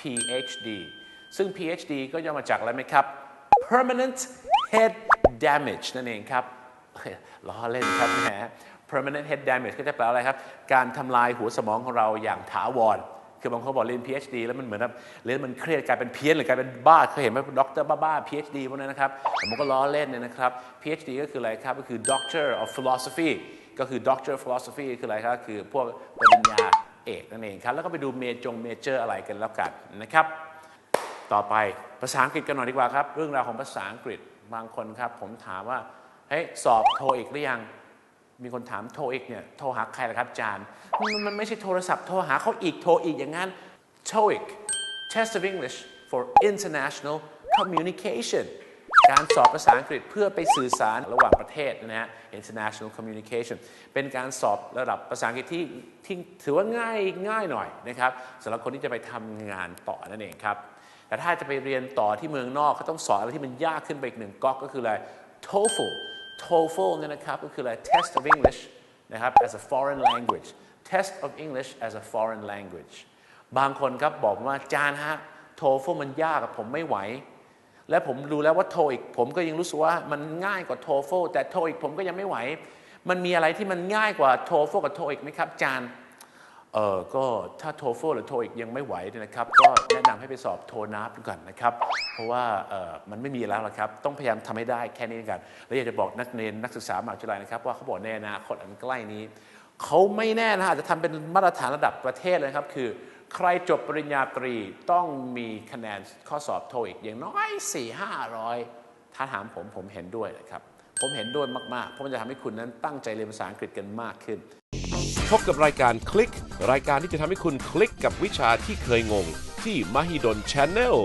PhD ซึ่ง PhD ก็ย่อมาจากอะไรไหมครับ Permanent Head Damage นั่นเองครับล้อเล่นครับแหม Permanent Head Damage ก็จะแปลว่าอะไรครับ การทำลายหัวสมองของเราอย่างถาวร คือบางคนบอกเรียน PhD แล้วมันเหมือนแบบเรียนมันเครียดกลายเป็นเพี้ยนหรือกลายเป็นบ้า เคยเห็นไหมด็อกเตอร์บ้าๆ PhD พวกนั้นนะครับแต่ผมก็ล้อเล่นเนี่ยนะครับ PhD ก็คืออะไรครับ ก็คือ Doctor of Philosophy ก็คือ Doctor of Philosophy คืออะไรครับ คือพวกปริญญา เอกนั่นเองครับ แล้วก็ไปดูเมจงเมเจอร์อะไรกันแล้วกันนะครับ ต่อไปภาษาอังกฤษกันหน่อยดีกว่าครับ เรื่องราวของภาษาอังกฤษบางคนครับ ผมถามว่าเฮ้ยสอบโทอีกหรือยังมีคนถามโทอีกเนี่ยโทรหาใครล่ะครับจารย์มันมันไม่ใช่โทรศัพท์โทรหาเขาอีกโทรอีกอย่างนั้น TOEIC Test of English for International Communication การสอบภาษาอังกฤษเพื่อไปสื่อสารระหว่างประเทศนะฮะ international communication เป็นการสอบระดับภาษาอังกฤษที่ที่ถือว่าง่ายง่ายหน่อยนะครับสำหรับคนที่จะไปทำงานต่อนั่นเองครับ แต่ถ้าจะไปเรียนต่อที่เมืองนอกเขาต้องสอนอะไรที่มันยากขึ้นไปอีกหนึ่งก๊อกก็คืออะไร TOEFL TOEFL เนี่ยนะครับก็คืออะไร Test of English นะครับ as a foreign language Test of English as a foreign language บางคนครับบอกว่าจารย์ฮะ TOEFL มันยากผมไม่ไหว และผมรู้แล้วว่าโทอีกผมก็ยังรู้สึกว่ามันง่ายกว่าโทโฟแต่โทอีกผมก็ยังไม่ไหว มันมีอะไรที่มันง่ายกว่าโทโฟกับโทอีกไหมครับจารย์เออก็ถ้าโทโฟหรือโทอีกยังไม่ไหวนะครับ ก็แนะนำให้ไปสอบโทนับดูก่อนนะครับ เพราะว่าเออมันไม่มีแล้วละครับ ต้องพยายามทำให้ได้แค่นี้กัน แล้วอยากจะบอกนักเรียนนักศึกษามหาวิทยาลัยนะครับ ว่าเขาบอกในอนาคตอันใกล้นี้เขาไม่แน่นะอาจจะทำเป็นมาตรฐานระดับประเทศเลยครับ คือ ใครจบปริญญาตรีต้องมีคะแนนข้อสอบโทอีกอย่างน้อย 4 500 ถ้าถามผมผมเห็นด้วยนะครับ ผมเห็นด้วยมากๆ เพราะมันจะทำให้คุณนั้นตั้งใจเรียนภาษาอังกฤษกันมากขึ้น พบกับรายการคลิก รายการที่จะทำให้คุณคลิกกับวิชาที่เคยงง ที่ Mahidol Channel